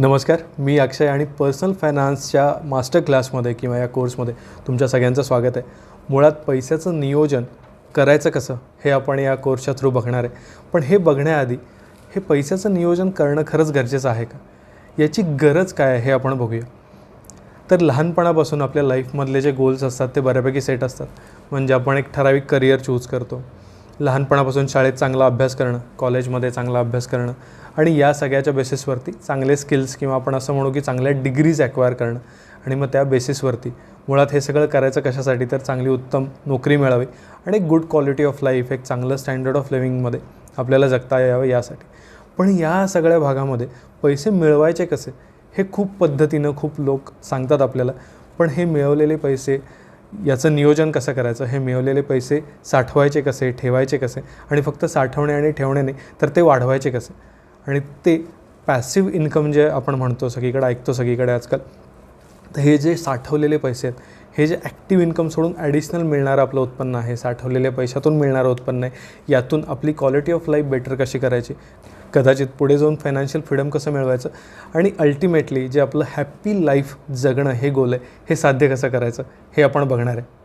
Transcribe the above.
नमस्कार मी अक्षय आणि personal फायनान्सच्या master क्लासमध्ये किंवा या कोर्समध्ये तुमच्या सगळ्यांचं स्वागत आहे. मुळात पैशाचं नियोजन करायचं कसं हे आपण या कोर्सच्या थ्रू बघणार आहे. पण हे बघण्याआधी हे पैशाचं नियोजन करणं खरंच गरजेचं आहे का? याची गरज काय आहे हे आपण बघूया. तर लहानपणापासून आपल्या लाईफमधले जे गोल्स असतात ते बऱ्यापैकी सेट असतात. म्हणजे आपण एक ठराविक करिअर चूज करतो. लहानपणापासून शाळेत चांगला अभ्यास करणं कॉलेजमध्ये चांगला अभ्यास करणं आणि या सगळ्याच्या बेसिसवरती चांगले स्किल्स किंवा आपण असं म्हणू की चांगल्या डिग्रीज ॲक्वायर करणं आणि मग त्या बेसिसवरती मुळात हे सगळं करायचं कशासाठी तर चांगली उत्तम नोकरी मिळावी आणि एक गुड क्वालिटी ऑफ लाईफ एक चांगलं स्टँडर्ड ऑफ लिव्हिंगमध्ये आपल्याला जगता यावं यासाठी. पण या सगळ्या भागामध्ये पैसे मिळवायचे कसे हे खूप पद्धतीनं खूप लोक सांगतात आपल्याला. पण हे मिळवलेले पैसे याचं नियोजन कसं करायचं? हे मिळवलेले पैसे साठवायचे कसे? ठेवायचे कसे? आणि फक्त साठवणे आणि ठेवणे नाही तर ते वाढवायचे कसे? आणि ते पॅसिव्ह इन्कम जे आपण म्हणतो सगळीकडे ऐकतो सगळीकडे आजकाल तर हे जे साठवलेले पैसे आहेत हे जे ॲक्टिव्ह इन्कम सोडून ॲडिशनल मिळणारं आपलं उत्पन्न आहे साठवलेल्या पैशातून मिळणारं उत्पन्न आहे यातून आपली क्वालिटी ऑफ लाईफ बेटर कशी करायची? कदाचित पुढे जाऊन फायनान्शियल फ्रीडम कसं मिळवायचं? आणि अल्टिमेटली जे आपलं हॅप्पी लाईफ जगणं हे गोल आहे हे साध्य कसं करायचं? हे आपण बघणार आहे.